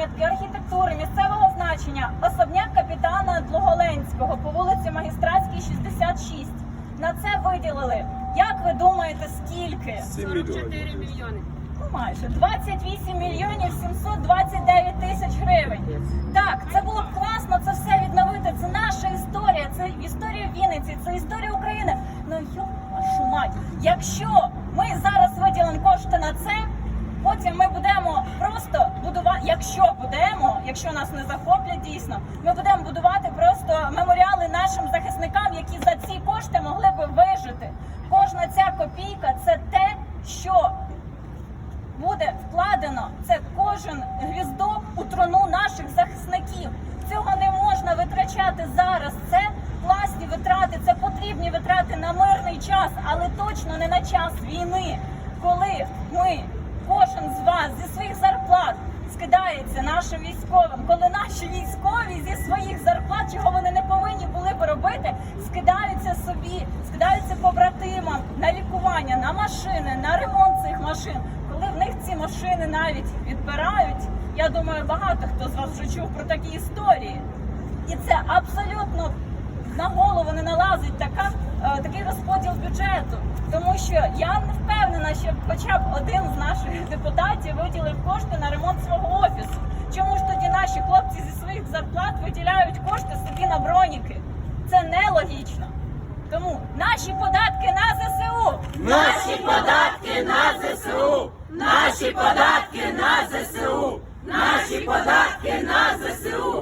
пам'ятки архітектури місцевого значення особняк капітана Длуголенського по вулиці Магістратській, 66. На це виділили, як ви думаєте, скільки? 44 мільйони. Ну, майже 28 мільйонів 729 тисяч гривень. Так, це було б класно це все відновити. Це наша історія, це історія Вінниці, це історія України. Ну йо, вашу мать, якщо ми зараз виділимо кошти на це, потім ми будемо просто. Якщо будемо, якщо нас не захоплять дійсно, ми будемо будувати просто меморіали нашим захисникам, які за ці кошти могли би вижити. Кожна ця копійка це те, що буде вкладено це кожен гвіздок у трону наших захисників. Цього не можна витрачати зараз. Це власні витрати, це потрібні витрати на мирний час, але точно не на час війни, нашим військовим, коли наші військові зі своїх зарплат, чого вони не повинні були би робити, скидаються собі, скидаються побратимам на лікування, на машини, на ремонт цих машин. Коли в них ці машини навіть відбирають, я думаю, багато хто з вас вже чув про такі історії. І це абсолютно на голову не налазить така, е, такий розподіл бюджету. Тому що я не впевнена, що хоча б один з наших депутатів виділив кошти на ремонт свого офісу. Хлопці зі своїх зарплат виділяють кошти собі на броніки? Це нелогічно. Тому наші податки на ЗСУ! Наші податки на ЗСУ! Наші податки на ЗСУ! Наші податки на ЗСУ!